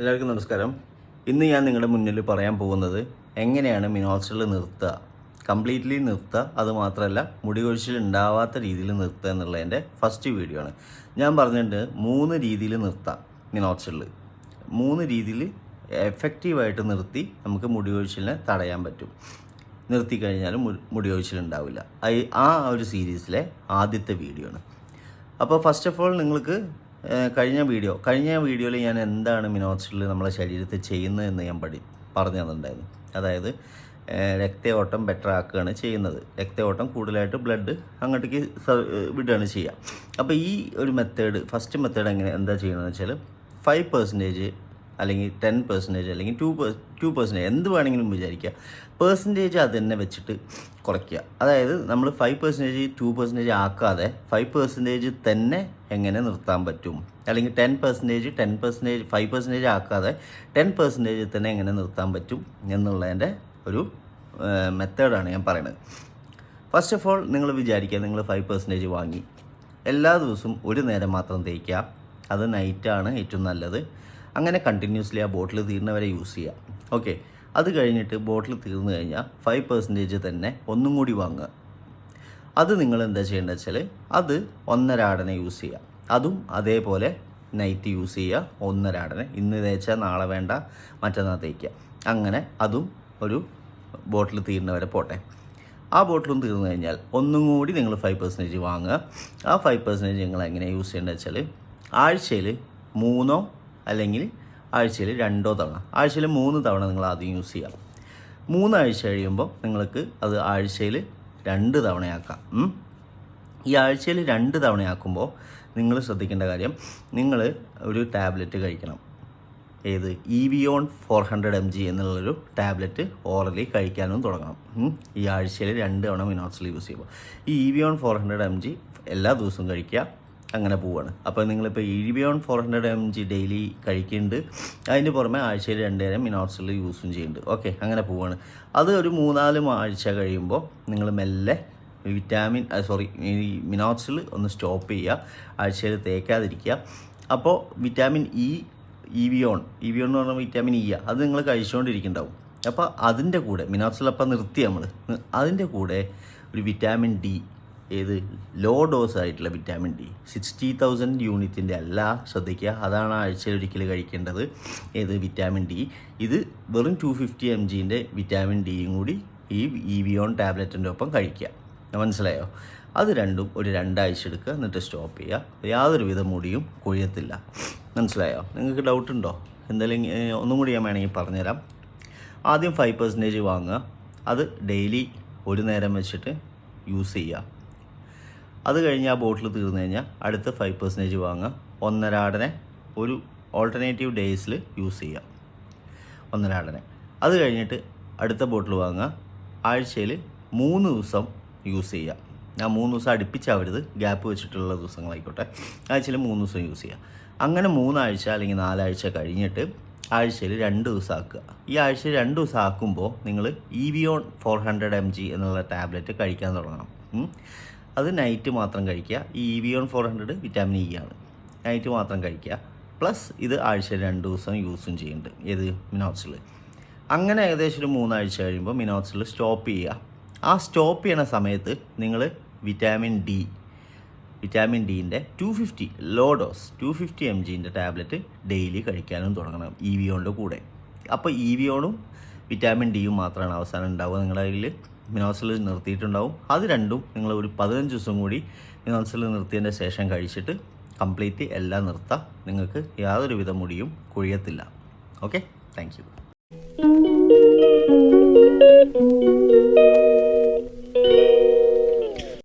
എല്ലാവർക്കും നമസ്കാരം. ഇന്ന് ഞാൻ നിങ്ങളുടെ മുന്നിൽ പറയാൻ പോകുന്നത് എങ്ങനെയാണ് മിനോസ്റ്റൽ നിർത്തുക? കംപ്ലീറ്റ്ലി നിർത്തുക അതുമാത്രമല്ല മുടി കൊഴിച്ചിൽ ഉണ്ടാവാത്ത രീതിയിൽ നിർത്തുക എന്നുള്ളതിന്റെ ഫസ്റ്റ് വീഡിയോ ആണ്. ഞാൻ പറഞ്ഞിട്ടുണ്ട് മൂന്ന് രീതിയിൽ നിർത്താം മിനോസ്റ്റൽ മൂന്ന് രീതിയിൽ എഫക്റ്റീവായിട്ട് നിർത്തി നമുക്ക് മുടി കൊഴിച്ചിലിനെ തടയാൻ പറ്റും. നിർത്തി കഴിഞ്ഞാലും മുടി കൊഴിച്ചിൽ ഉണ്ടാവില്ല. ആ ഒരു സീരീസിലെ ആദ്യത്തെ വീഡിയോ ആണ്. അപ്പോൾ ഫസ്റ്റ് ഓഫ് ഓൾ നിങ്ങൾക്ക് കഴിഞ്ഞ വീഡിയോ കഴിഞ്ഞ വീഡിയോയിൽ ഞാൻ എന്താണ് മിനോക്സിഡിൽ നമ്മളെ ശരീരത്തിൽ ചെയ്യുന്നതെന്ന് ഞാൻ പഠി പറഞ്ഞു തന്നിട്ടുണ്ടായിരുന്നു. അതായത് രക്തയോട്ടം ബെറ്റർ ആക്കുകയാണ് ചെയ്യുന്നത്. രക്തയോട്ടം കൂടുതലായിട്ട് ബ്ലഡ് അങ്ങോട്ടേക്ക് വിടുകയാണ് ചെയ്യുക. അപ്പോൾ ഈ ഒരു മെത്തേഡ് ഫസ്റ്റ് മെത്തേഡ് എങ്ങനെ എന്താ ചെയ്യണമെന്ന് വെച്ചാൽ ഫൈവ് പെർസെന്റേജ് അല്ലെങ്കിൽ ടെൻ പെർസെന്റേജ് അല്ലെങ്കിൽ ടു ടു പെർസെന്റേജ് എന്ത് വേണമെങ്കിലും വിചാരിക്കുക. പെർസെന്റേജ് അത് തന്നെ വെച്ചിട്ട് കുറയ്ക്കുക. അതായത് നമ്മൾ ഫൈവ് പെർസെന്റേജ് ടു പെർസെന്റേജ് ആക്കാതെ ഫൈവ് പെർസെന്റേജ് തന്നെ എങ്ങനെ നിർത്താൻ പറ്റും? അല്ലെങ്കിൽ ten percentage ten percentage five percentage ആക്കാതെ ടെൻ പെർസെന്റേജ് തന്നെ എങ്ങനെ നിർത്താൻ പറ്റും എന്നുള്ളതിന്റെ ഒരു മെത്തേഡാണ് ഞാൻ പറയുന്നത്. ഫസ്റ്റ് ഓഫ് ഓൾ നിങ്ങൾ വിചാരിക്കുക നിങ്ങൾ ഫൈവ് പെർസെന്റേജ് വാങ്ങി. എല്ലാ ദിവസവും ഒരു നേരം മാത്രം തേക്കുക അത് നൈറ്റാണ് ഏറ്റവും നല്ലത്. അങ്ങനെ കണ്ടിന്യൂസ്ലി ആ ബോട്ടിൽ തീർന്നവരെ യൂസ് ചെയ്യുക ഓക്കെ അത് കഴിഞ്ഞിട്ട് ബോട്ടിൽ തീർന്നു കഴിഞ്ഞാൽ ഫൈവ് പെർസെന്റേജ് തന്നെ ഒന്നും കൂടി വാങ്ങുക. അത് നിങ്ങൾ എന്താ ചെയ്യേണ്ടത് വെച്ചാൽ അത് ഒന്നരാടനെ യൂസ് ചെയ്യുക അതും അതേപോലെ നൈറ്റ് യൂസ് ചെയ്യുക ഒന്നരാടനെ ഇന്ന് തേച്ചാൽ നാളെ വേണ്ട മറ്റന്നാൾ തേക്കുക അങ്ങനെ അതും ഒരു ബോട്ടിൽ തീരുന്നവരെ പോട്ടെ. ആ ബോട്ടിലും തീർന്നു കഴിഞ്ഞാൽ ഒന്നും കൂടി നിങ്ങൾ ഫൈവ് പെർസെന്റേജ് വാങ്ങുക. ആ ഫൈവ് പെർസെന്റേജ് നിങ്ങൾ എങ്ങനെ യൂസ് ചെയ്യേണ്ടത് വെച്ചാൽ ആഴ്ചയിൽ മൂന്നോ അല്ലെങ്കിൽ ആഴ്ചയിൽ രണ്ടോ തവണ ആഴ്ചയിൽ മൂന്ന് തവണ നിങ്ങൾ ആദ്യം യൂസ് ചെയ്യാം. മൂന്നാഴ്ച കഴിയുമ്പോൾ നിങ്ങൾക്ക് അത് ആഴ്ചയിൽ രണ്ട് തവണയാക്കാം. ഈ ആഴ്ചയിൽ രണ്ട് തവണയാക്കുമ്പോൾ നിങ്ങൾ ശ്രദ്ധിക്കേണ്ട കാര്യം നിങ്ങൾ ഒരു ടാബ്ലറ്റ് കഴിക്കണം. ഏത്? Evion four hundred M G എന്നുള്ളൊരു ടാബ്ലറ്റ് ഓറലി കഴിക്കാനും തുടങ്ങണം. ഈ ആഴ്ചയിൽ രണ്ട് തവണ മിനോട്സിൽ യൂസ് ചെയ്യുമ്പോൾ. ഈ Evion four hundred M G എല്ലാ ദിവസവും കഴിക്കുക. അങ്ങനെ പോവാണ്. അപ്പോൾ നിങ്ങളിപ്പോൾ Evion four hundred M G daily കഴിക്കുന്നുണ്ട് അതിന്റെ പുറമെ ആഴ്ചയിൽ രണ്ട് നേരം മിനോർസിൽ യൂസും ചെയ്യുന്നുണ്ട് ഓക്കെ അങ്ങനെ പോവാണ്. അത് ഒരു മൂന്നാൽ ആഴ്ച കഴിയുമ്പോൾ നിങ്ങൾ മെല്ലെ വിറ്റാമിൻ സോറി ഈ മിനോക്സിൽ ഒന്ന് സ്റ്റോപ്പ് ചെയ്യുക ആഴ്ചയിൽ തേക്കാതിരിക്കുക അപ്പോൾ vitamin E Evion Evion Evion എന്ന് പറഞ്ഞാൽ വിറ്റാമിൻ ഇ അത് നിങ്ങൾ കഴിച്ചുകൊണ്ടിരിക്കുന്നുണ്ടാവും അപ്പോൾ അതിന്റെ കൂടെ മിനോക്സിൽ അപ്പം നിർത്തി നമ്മൾ അതിന്റെ കൂടെ ഒരു വിറ്റാമിൻ ഡി ഏത്? ലോ ഡോസ് ആയിട്ടുള്ള വിറ്റാമിൻ ഡി സിക്സ്റ്റി തൗസൻഡ് യൂണിറ്റിന്റെ അല്ല ശ്രദ്ധിക്കുക. അതാണ് ആഴ്ചയിൽ ഒരിക്കൽ കഴിക്കേണ്ടത്. ഏത്? വിറ്റാമിൻ ഡി ഇത് വെറും ടു ഫിഫ്റ്റി എം ജിന്റെ വിറ്റാമിൻ ഡിയും കൂടി ഈ ഇ വിയോൺ ടാബ്ലറ്റിന്റെ ഒപ്പം കഴിക്കുക. മനസ്സിലായോ? അത് രണ്ടും ഒരു രണ്ടാഴ്ച എടുക്കുക എന്നിട്ട് സ്റ്റോപ്പ് ചെയ്യുക. യാതൊരുവിധ മുടിയും കൊഴിയത്തില്ല. മനസ്സിലായോ? നിങ്ങൾക്ക് ഡൗട്ട് ഉണ്ടോ? എന്തെങ്കിലും ഒന്നും കൂടി ഞാൻ വേണമെങ്കിൽ പറഞ്ഞുതരാം. ആദ്യം ഫൈവ് പെർസെന്റേജ് വാങ്ങുക. അത് ഡെയിലി ഒരു നേരം വെച്ചിട്ട് യൂസ് ചെയ്യുക. അത് കഴിഞ്ഞ് ആ ബോട്ടിൽ തീർന്നു കഴിഞ്ഞാൽ അടുത്ത ഫൈവ് പെർസെന്റേജ് വാങ്ങുക. ഒന്നരാടനെ ഒരു ഓൾട്ടർനേറ്റീവ് ഡേയ്സിൽ യൂസ് ചെയ്യാം ഒന്നരാടനെ. അത് കഴിഞ്ഞിട്ട് അടുത്ത ബോട്ടിൽ വാങ്ങുക. ആഴ്ചയിൽ മൂന്ന് ദിവസം യൂസ് ചെയ്യുക. ആ മൂന്ന് ദിവസം അടുപ്പിച്ചാവരുത്. ഗ്യാപ്പ് വെച്ചിട്ടുള്ള ദിവസങ്ങളായിക്കോട്ടെ. ആഴ്ചയിൽ മൂന്ന് ദിവസം യൂസ് ചെയ്യുക. അങ്ങനെ മൂന്നാഴ്ച അല്ലെങ്കിൽ നാലാഴ്ച കഴിഞ്ഞിട്ട് ആഴ്ചയിൽ രണ്ട് ദിവസം ആക്കുക. ഈ ആഴ്ചയിൽ രണ്ട് ദിവസം ആക്കുമ്പോൾ നിങ്ങൾ Evion four hundred M G എന്നുള്ള ടാബ്ലറ്റ് കഴിക്കാൻ തുടങ്ങണം. അത് നൈറ്റ് മാത്രം കഴിക്കുക. ഈ Evion four hundred vitamin E ആണ്. നൈറ്റ് മാത്രം കഴിക്കുക. പ്ലസ് ഇത് ആഴ്ച രണ്ട് ദിവസം യൂസും ചെയ്യുന്നുണ്ട്. ഏത്? മിനോക്സിൽ അങ്ങനെ ഏകദേശം ഒരു മൂന്നാഴ്ച കഴിയുമ്പോൾ മിനോക്സിൽ സ്റ്റോപ്പ് ചെയ്യുക. ആ സ്റ്റോപ്പ് ചെയ്യണ സമയത്ത് നിങ്ങൾ vitamin D vitamin ഡീന്റെ two fifty low dose two fifty M ജിന്റെ tablet daily കഴിക്കാനും തുടങ്ങണം. ഇ വിയോണിന്റെ കൂടെ. അപ്പോൾ ഇ വിയോണും വിറ്റാമിൻ ഡിയും മാത്രമാണ് അവസാനം ഉണ്ടാവുക നിങ്ങളുടെ കയ്യിൽ മിനോസിൽ നിർത്തിയിട്ടുണ്ടാവും. അത് രണ്ടും നിങ്ങൾ ഒരു പതിനഞ്ച് ദിവസം കൂടി മിനോസിൽ നിർത്തിയതിന്റെ ശേഷം കഴിച്ചിട്ട് കംപ്ലീറ്റ് എല്ലാം നിർത്താം. നിങ്ങൾക്ക് യാതൊരുവിധ മുടിയും കൊഴിയത്തില്ല. ഓക്കെ? Thank you.